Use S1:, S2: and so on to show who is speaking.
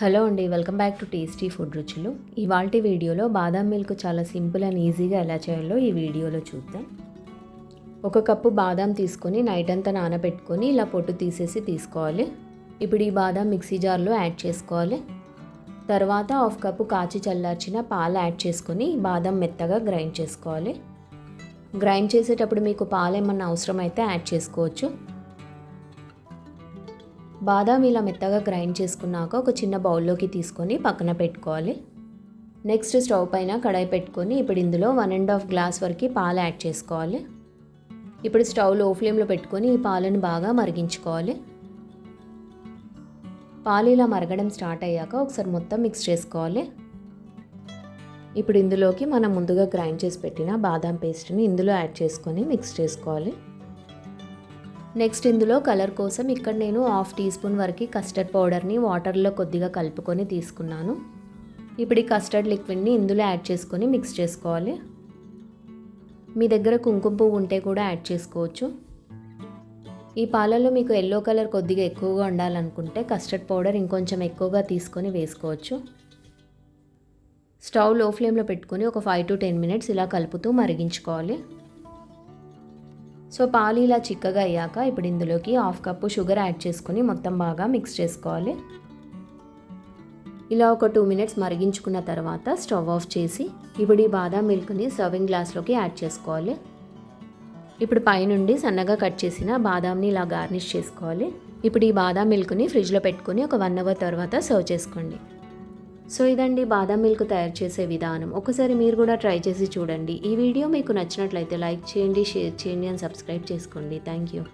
S1: Hello అండి welcome back to tasty food రుచులు. ఇవాళ వీడియోలో బాదాం మిల్క్ చాలా సింపుల్ అండ్ ఈజీగా ఎలా చేయాలో ఈ వీడియోలో చూద్దాం. ఒక కప్పు బాదాం తీసుకొని నైట్ అంతా నానబెట్టుకొని ఇలా పొట్టు తీసేసి తీసుకోవాలి. ఇప్పుడు ఈ బాదాం మిక్సీ జార్లో యాడ్ చేసుకోవాలి. తర్వాత హాఫ్ కప్పు కాచి చల్లార్చిన పాలు యాడ్ చేసుకొని బాదం మెత్తగా గ్రైండ్ చేసుకోవాలి. గ్రైండ్ చేసేటప్పుడు మీకు పాలు ఏమన్నా అవసరమైతే యాడ్ చేసుకోవచ్చు. బాదాం ఇలా మెత్తగా గ్రైండ్ చేసుకున్నాక ఒక చిన్న బౌల్లోకి తీసుకొని పక్కన పెట్టుకోవాలి. నెక్స్ట్ స్టవ్ పైన కడాయి పెట్టుకొని ఇప్పుడు ఇందులో వన్ అండ్ హాఫ్ గ్లాస్ వరకు పాలు యాడ్ చేసుకోవాలి. ఇప్పుడు స్టవ్లో ఫ్లేమ్లో పెట్టుకొని ఈ పాలను బాగా మరిగించుకోవాలి. పాలు ఇలా మరగడం స్టార్ట్ అయ్యాక ఒకసారి మొత్తం మిక్స్ చేసుకోవాలి. ఇప్పుడు ఇందులోకి మనం ముందుగా గ్రైండ్ చేసి పెట్టిన బాదాం పేస్ట్ని ఇందులో యాడ్ చేసుకొని మిక్స్ చేసుకోవాలి. నెక్స్ట్ ఇందులో కలర్ కోసం ఇక్కడ నేను హాఫ్ టీ స్పూన్ వరకు కస్టర్డ్ పౌడర్ని వాటర్లో కొద్దిగా కలుపుకొని తీసుకున్నాను. ఇప్పుడు ఈ కస్టర్డ్ లిక్విడ్ని ఇందులో యాడ్ చేసుకొని మిక్స్ చేసుకోవాలి. మీ దగ్గర కుంకుమ పువ్వు ఉంటే కూడా యాడ్ చేసుకోవచ్చు. ఈ పాలలో మీకు ఎల్లో కలర్ కొద్దిగా ఎక్కువగా ఉండాలనుకుంటే కస్టర్డ్ పౌడర్ ఇంకొంచెం ఎక్కువగా తీసుకొని వేసుకోవచ్చు. స్టవ్లో ఫ్లేమ్లో పెట్టుకొని ఒక ఫైవ్ టు టెన్ మినిట్స్ ఇలా కలుపుతూ మరిగించుకోవాలి. సో పాలు ఇలా చిక్కగా అయ్యాక ఇప్పుడు ఇందులోకి హాఫ్ కప్పు షుగర్ యాడ్ చేసుకొని మొత్తం బాగా మిక్స్ చేసుకోవాలి. ఇలా ఒక టూ మినిట్స్ మరిగించుకున్న తర్వాత స్టవ్ ఆఫ్ చేసి ఇప్పుడు ఈ బాదాం మిల్క్ని సర్వింగ్ గ్లాస్లోకి యాడ్ చేసుకోవాలి. ఇప్పుడు పైనుండి సన్నగా కట్ చేసిన బాదాంని ఇలా గార్నిష్ చేసుకోవాలి. ఇప్పుడు ఈ బాదాం మిల్క్ని ఫ్రిడ్జ్లో పెట్టుకొని ఒక వన్ అవర్ తర్వాత సర్వ్ చేసుకోండి. సో ఇదండి బాదం మిల్క్ తయారు చేసే విధానం. ఒకసారి మీరు కూడా ట్రై చేసి చూడండి. ఈ వీడియో మీకు నచ్చినట్లయితే లైక్ చేయండి షేర్ చేయండి అండ్ సబ్స్క్రైబ్ చేసుకోండి. Thank you.